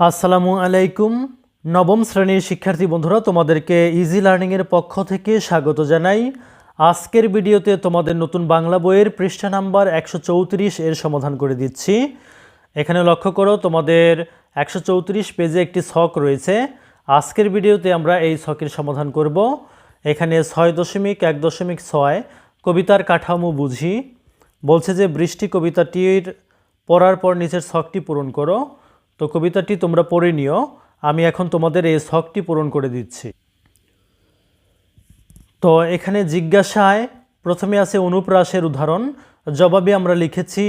আসসালামু আলাইকুম। নবম শ্রেণির শিক্ষার্থী বন্ধুরা, তোমাদেরকে ইজি লার্নিংয়ের পক্ষ থেকে স্বাগত জানাই। আজকের ভিডিওতে তোমাদের নতুন বাংলা বইয়ের পৃষ্ঠা নাম্বার একশো চৌত্রিশ এর সমাধান করে দিচ্ছি। এখানে লক্ষ্য করো, তোমাদের একশো চৌত্রিশ পেজে একটি ছক রয়েছে। আজকের ভিডিওতে আমরা এই ছকের সমাধান করব। এখানে ছয় দশমিক এক দশমিক ছয়, কবিতার কাঠামো বুঝি। বলছে যে, বৃষ্টি কবিতাটির পড়ার পর নিচের ছকটি পূরণ করো। তো কবিতাটি তোমরা পড়ে নিও। আমি এখন তোমাদের এই শখটি পূরণ করে দিচ্ছি। তো এখানে জিজ্ঞাসায় প্রথমে আছে অনুপ্রাসের উদাহরণ। জবাবে আমরা লিখেছি,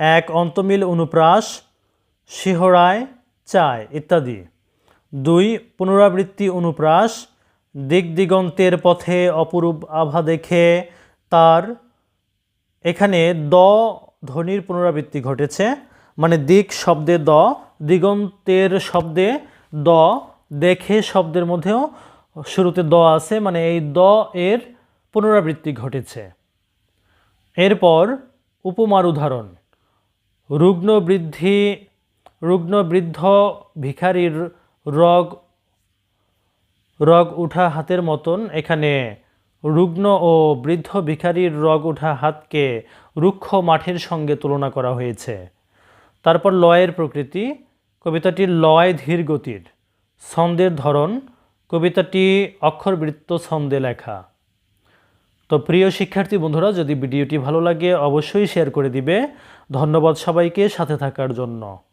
এক অন্তমিল অনুপ্রাস, শিহরায় চায়, ইত্যাদি। দুই, পুনরাবৃত্তি অনুপ্রাস দিক দিগন্তের পথে অপরূপ আভা দেখে তার এখানে দ ধ্বনির পুনরাবৃত্তি ঘটেছে মানে দিক শব্দে দ দিগন্তের শব্দে দ, দেখে শব্দের মধ্যেও শুরুতে দ আছে মানে এই দ এর পুনরাবৃত্তি ঘটেছে। এরপর উপমার উদাহরণ। রুগ্ন বৃদ্ধি রুগ্ন বৃদ্ধ ভিখারির রগ রগ উঠা হাতের মতন। এখানে রুগ্ন ও বৃদ্ধ ভিখারির রগ উঠা হাতকে রুক্ষ মাঠের সঙ্গে তুলনা করা হয়েছে। তারপর লয়ের প্রকৃতি। কবিতাটির লয় ধীর গতির, ছন্দের ধরন, কবিতাটি অক্ষরবৃত্ত ছন্দে লেখা। তো প্রিয় শিক্ষার্থী বন্ধুরা, যদি ভিডিওটি ভালো লাগে, অবশ্যই শেয়ার করে দিবে। ধন্যবাদ সবাইকে সাথে থাকার জন্য।